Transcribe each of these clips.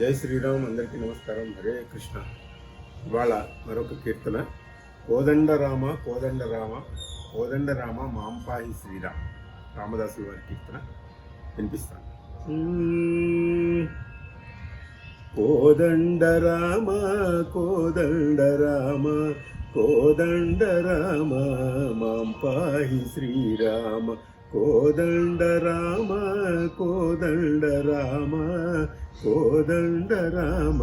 జై శ్రీరామ్ అందరికీ నమస్కారం. హరే కృష్ణ. ఇవాళ మరొక కీర్తన. కోదండరామ కోదండరామ కోదండరామ మాంపాహి శ్రీరామ్. రామదాసు వారి కీర్తన వినిపిస్తాను. కోదండరామ కోదండరామ కోదండరామ మాంపాహి శ్రీరామ. కోదండ రామ కోదండ రామ కోదండ రామ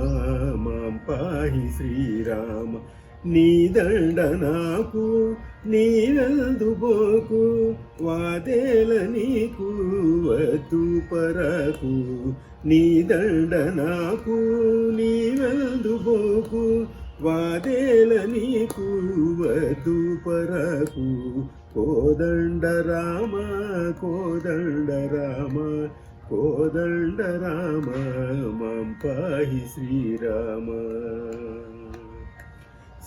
మాం పాహి శ్రీరామ. నీ దండ నాకు నీరందుబోకు వాదేల నీకు వద్దు పరకు. నీ దండ నాకు నీరందుబోకు వాదేల నీకు వద్దు పరకు. కోదండ రామ కోదండ రామ కోదండ రామ మాం పాహి శ్రీరామ.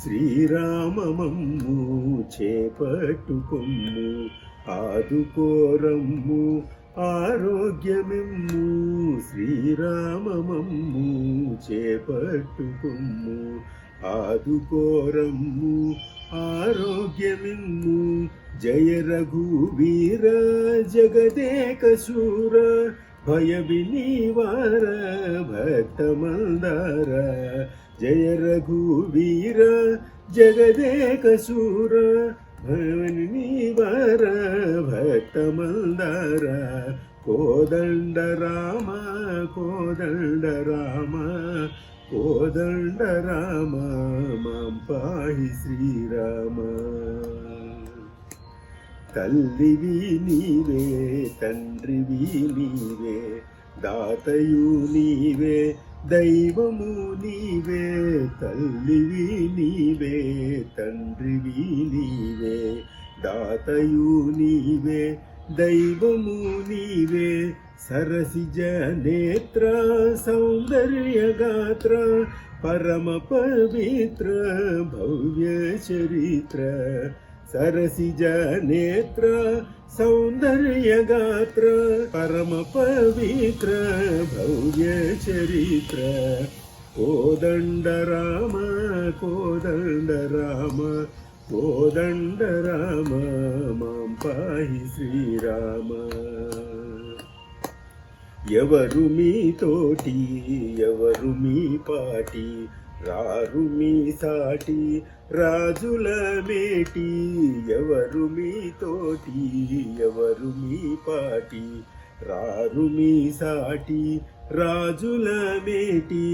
శ్రీరామమమ్ము చేపట్టుకొమ్ము ఆదుకోరమ్ము ఆరోగ్యమిమ్ము. శ్రీరామమమ్ము చేపట్టుకొమ్ము ఆదుకోరమ్ము ఆరోగ్యమిమ్ము. జయ రఘువీర జగదేక శూర భయ వినివార భక్త మందార. జయ రఘువీర జగదేక శూర భయ నివార భక్త మందార. కోదండ రామ కోదండ రామ కోదండ రామ మాం పాహి శ్రీరామ తల్లివి నీవే తండ్రివి నీవే దాతయు నీవే దైవము నీవే తల్లివి నీవే తండ్రివి నీవే దాతయు నీవే దైవము నీవే సరసిజ నేత్ర సౌందర్యగాత్ర పరమ పవిత్ర భవ్య చరిత్ర సరసిజ నేత్ర సౌందర్యగాత్ర పరమ పవిత్ర భవ్య చరిత్ర కోదండ రామ కోదండ రామ కోదండ రామ మాం పాహి శ్రీరామ. ఎవరు మీతోటి ఎవరు మీ పాటి రారు మీ సాటి రాజుల మేటి ఎవరు మీతోటి ఎవరు మీ పాటి రారు మీ సాటి రాజుల మేటి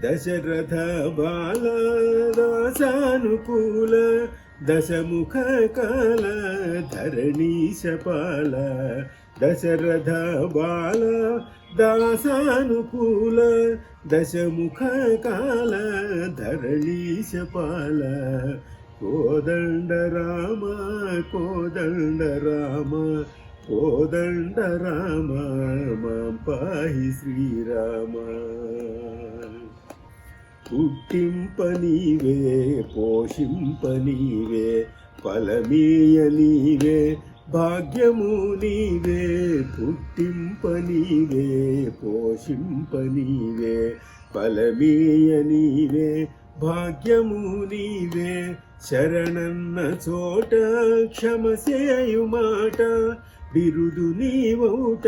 దశరథ బాల దాసానుకూల దశముఖ కాల ధరణీశ పాల దశరథ బాల దాసానుకూల దశముఖ కాల ధరణీశ పాల. కోదండ రామ కోదండ రామ కోదండ రామ మాం పాహి శ్రీరామ. పుట్టింపనీవే పోషింపనీవే ఫలమీయ నీవే భాగ్యము నీవే పుట్టింపనీవే పోషింపనీవే ఫలమీయ నీవే భాగ్యము నీవే. శరణన్న చోట క్షమసేయు మాట బిరుదు నీవౌట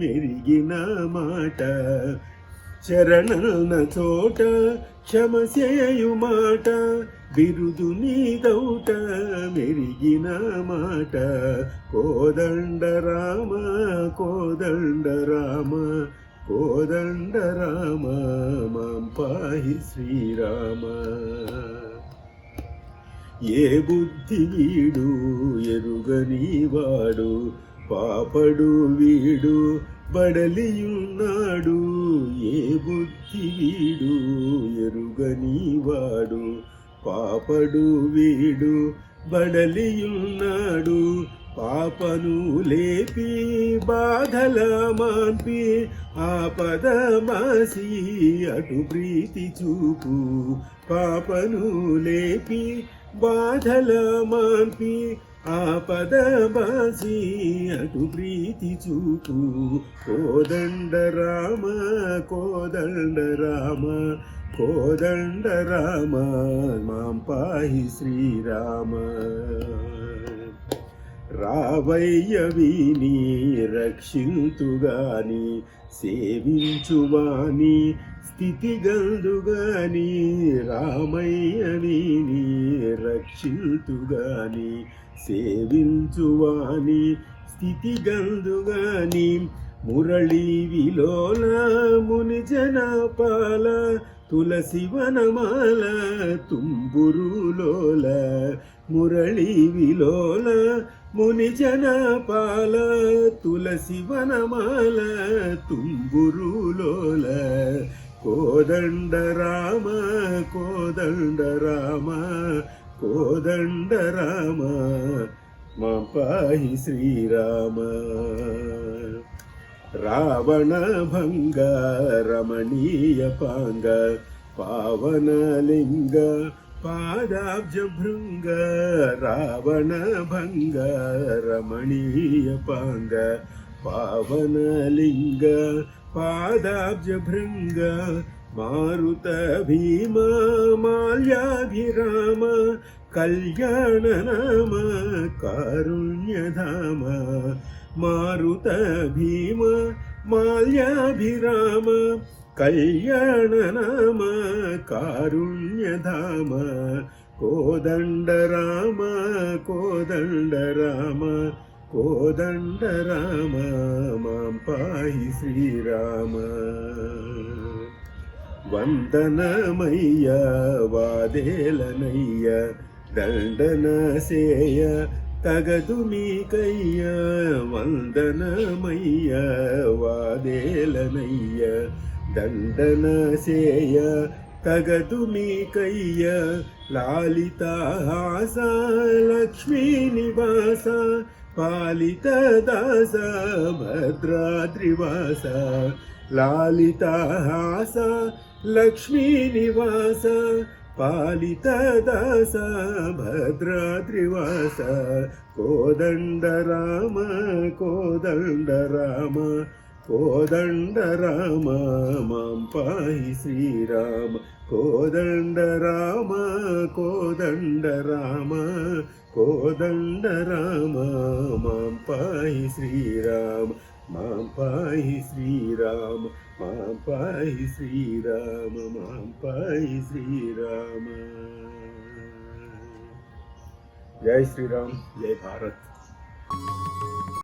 మెరిగిన మాట. శరణన్న చోట క్షమసేయు మాట బిరుదు నీదౌట మెరిగిన మాట. కోదండ రామ కోదండ రామ కోదండ రామ మాం పాయి శ్రీరామ. ఏ బుద్ధి వీడు ఎరుగని వాడు పాపడు వీడు బడలియున్నాడు ఏ బుద్ధి వీడు ఎరుగని వాడు పాపడు వీడు బడలియున్నాడు పాపను లేపి బాధల మాన్పి ఆపద మాసి అటు ప్రీతి చూపు పాపను లేపి బాధల మాన్పి ఆపదమాసి అటు ప్రీతి చూపు. కోదండ రామ కోదండ రామ కోదండ రామ మాం పాహి శ్రీరామ. రావయ్య విని రక్షింతుగాని సేవించువాని స్థితిగందుగాని రామయ్య విని రక్షింతుగాని సేవించువాని స్థితి గందుగాని మురళీ విలోల ముని జనపాల తులసి వనమాల తుంబురులోల మురళీ విలోల ముని జనపాల తులసి వనమాల తుంబురులోల కోదండ రామ కోదండ రామ ಕೋದಂಡ ರಾಮ ಮಪಾಯಿ ಶ್ರೀರಾಮ ರಾವಣ ಭಂಗ ರಮಣೀಯ ಪಾಂಗ ಪಾವನ ಲಿಂಗ ಪಾದಾಬ್ಜ ಭೃಂಗ ರಾವಣ ಭಂಗ ರಮಣೀಯ ಪಾಂಗ ಪಾವನ ಲಿಂಗ ಪಾದಾಬ್ಜ ಭೃಂಗ ಮಾರುತ ಭೀಮ ಮಾಲ್ಯಾಭಿರಾಮ నామ కారుణ్యధామ మారుత భీమ మాల్యాభిరామ కళ్యాణ నామ కారుణ్యధామ కోదండ రామ కోదండ రామ కోదండ రామ మాం పాహి తగదు మీకయ్య వందనమయ్య వాదేలనయ్య. దండన తగదు మీకయ్య లాలితాహాస లక్ష్మీ నివాస పాలిత దాస భద్రాద్రివాస లాలితాహాస లక్ష్మీ నివాస పాలిత దాస భద్రాద్రివాస కోదండ రామ కోదండ రామ కోదండ రామ మాం పాహి శ్రీరామ కోదండ రామ కోదండ రామ కోదండ రామ మాం పాహి శ్రీరామ మాం పాహి శ్రీరామ మాం పాహి శ్రీరామ మాం పాహి శ్రీరామ జై శ్రీరామ్ జై భారత్